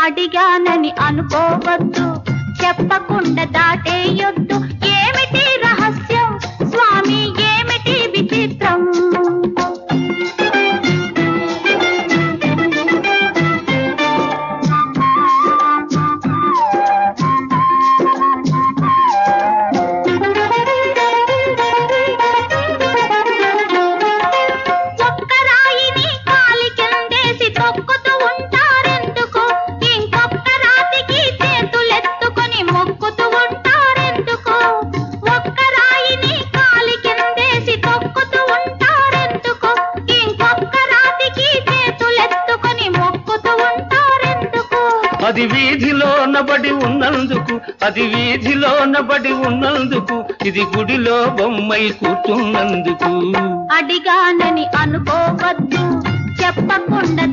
అడిగానని అనుకోవద్దు. చెప్పకుండా దాటేయొద్దు. అది వీధిలో నబడి ఉన్నందుకు అది వీధిలో నబడి ఉన్నందుకు ఇది గుడిలో బొమ్మై కూర్చున్నందుకు. అడిగానని అనుకోవద్దు చెప్పకుండా